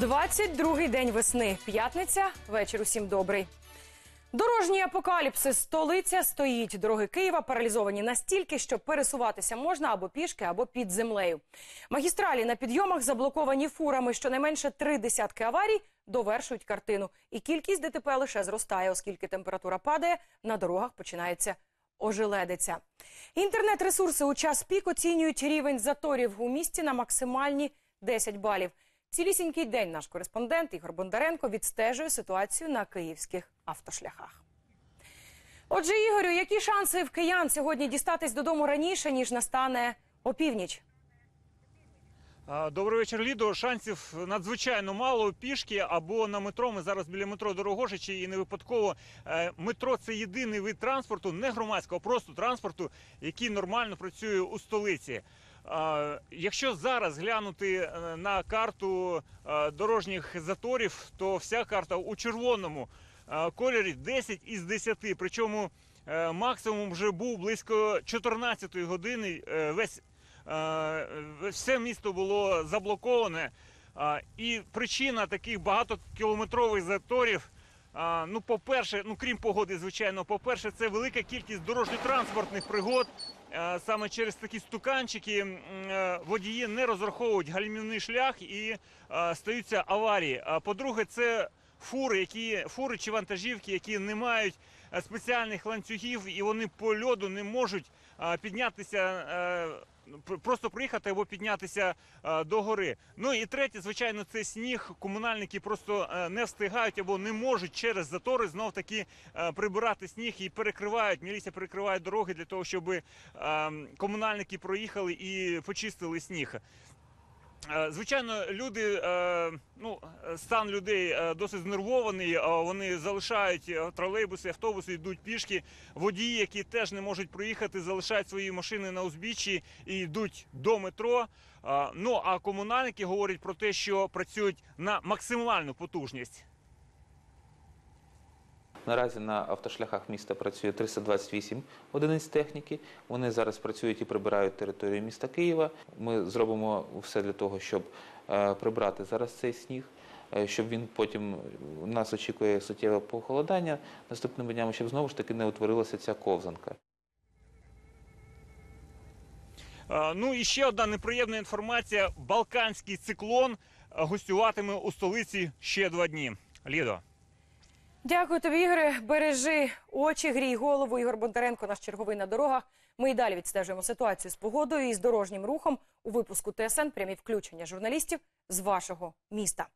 22-й день весни. П'ятниця. Вечір усім добрий. Дорожній апокаліпсис. Столиця стоїть. Дороги Києва паралізовані настільки, що пересуватися можна або пішки, або під землею. Магістралі на підйомах заблоковані фурами. Щонайменше три десятки аварій довершують картину. І кількість ДТП лише зростає, оскільки температура падає, на дорогах починається ожеледиця. Інтернет-ресурси у час пік оцінюють рівень заторів у місті на максимальні 10 балів. Цілісінький день наш кореспондент Ігор Бондаренко відстежує ситуацію на київських автошляхах. Отже, Ігорю, які шанси в киян сьогодні дістатись додому раніше, ніж настане опівніч? Добрий вечір, Лідо. Шансів надзвичайно мало пішки або на метро. Ми зараз біля метро Дорогожичі і не випадково Е, метро це єдиний вид транспорту, не громадського, а просто транспорту, який нормально працює у столиці. Якщо зараз глянути е, на карту е, дорожніх заторів, то вся карта у червоному е, кольорі 10 із 10. Причому максимум вже був близько 14 години. Весь все місто було заблоковане. І причина таких багатокілометрових заторів. Ну, по-перше, ну крім погоди, звичайно, по-перше, це велика кількість дорожньо-транспортних пригод. Е, Саме через такі стуканчики е, водії не розраховують гальмівний шлях і е, стаються аварії. По-друге, це фури, які фури чи вантажівки, які не мають е, спеціальних ланцюгів, і вони по льоду не можуть е, піднятися. е, Просто приїхати або піднятися е, до гори. Ну і третє, звичайно, це сніг. Комунальники просто не встигають або не можуть через затори знов таки прибирати сніг і перекривають. Міліція перекриває дороги для того, щоб е, комунальники проїхали і почистили сніг. Е, Звичайно, люди, е, ну стан людей е, досить знервований. Вони залишають тролейбуси, автобуси, йдуть пішки. Водії, які теж не можуть проїхати, залишають свої машини на узбіччі і йдуть до метро. Ну а комунальники говорять про те, що працюють на максимальну потужність. Наразі на автошляхах міста працює 328 одиниць техніки. Вони зараз працюють і прибирають територію міста Києва. Ми зробимо все для того, щоб е, прибрати зараз цей сніг, е, щоб він потім нас очікує суттєве похолодання наступними днями, щоб знову ж таки не утворилася ця ковзанка. Е, Ну і ще одна неприємна інформація: Балканський циклон гостюватиме у столиці ще два дні. Лідо. Дякую тобі, Ігоре. Бережи очі, грій голову. Ігор Бондаренко, наш черговий на дорогах. Ми і далі відстежуємо ситуацію з погодою і з дорожнім рухом у випуску ТСН. Прямі включення журналістів з вашого міста.